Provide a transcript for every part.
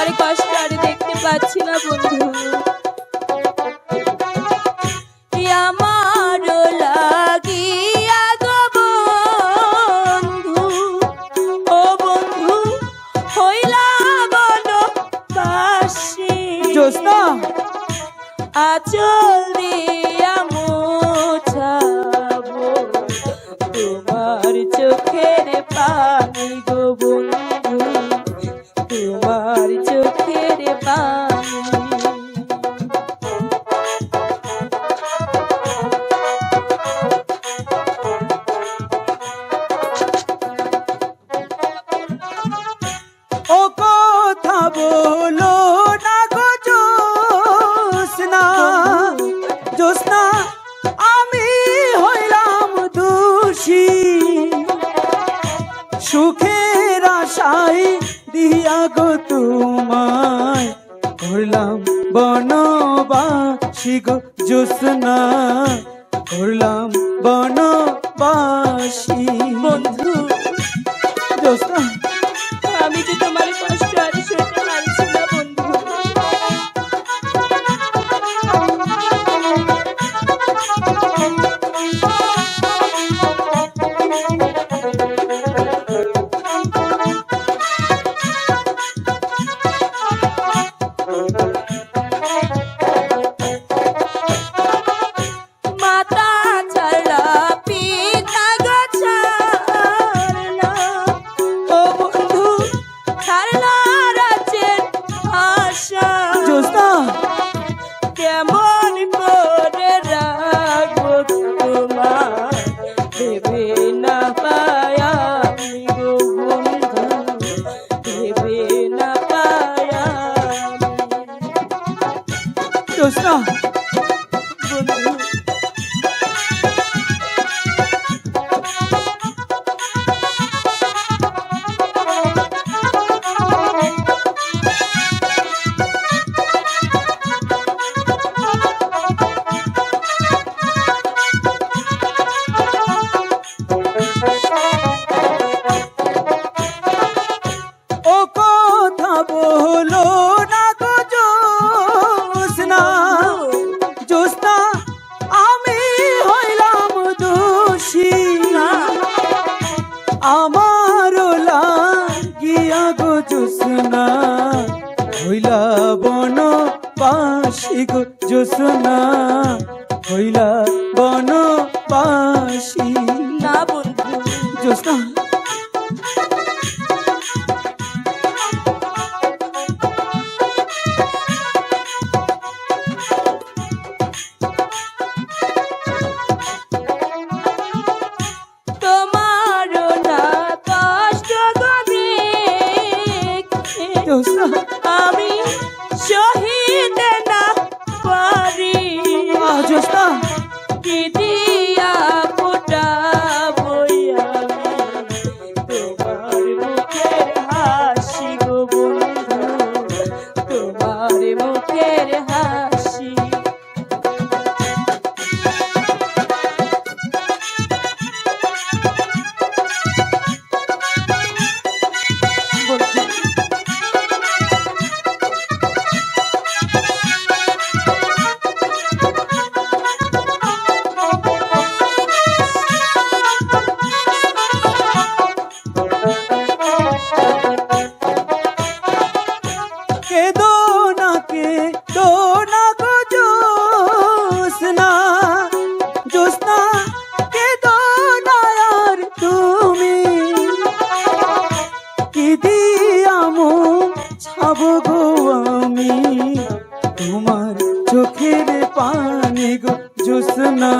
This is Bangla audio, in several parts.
আমি যে তোমার কষ্ট আর দেখতে পাচ্ছি না বন্ধু। আমার লাগিয়া গো বন্ধু? ও বন্ধু হইলা বলো কাশি জ্যোৎস্না। আচল দিয়া বলো না গো জ্যোৎস্না আমি হইলাম দোষী সুখের আশাই দিয়া গো তোমায় করলাম বনবাসী গো জ্যোৎস্না করলাম বনবাসী বন্ধু। জ্যোৎস্না Enough. পাশি গো জোসনা হইলা বন পাশি আহ, জ্যোৎস্না গো আমি। তোমার চোখের পানি গো জোসনা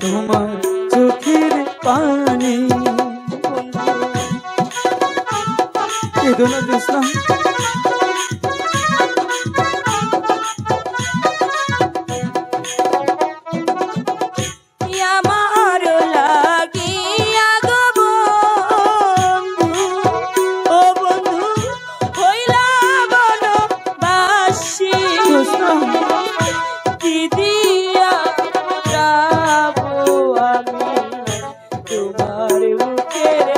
তোমার চোখের পানি। কেদো না আমার বুকের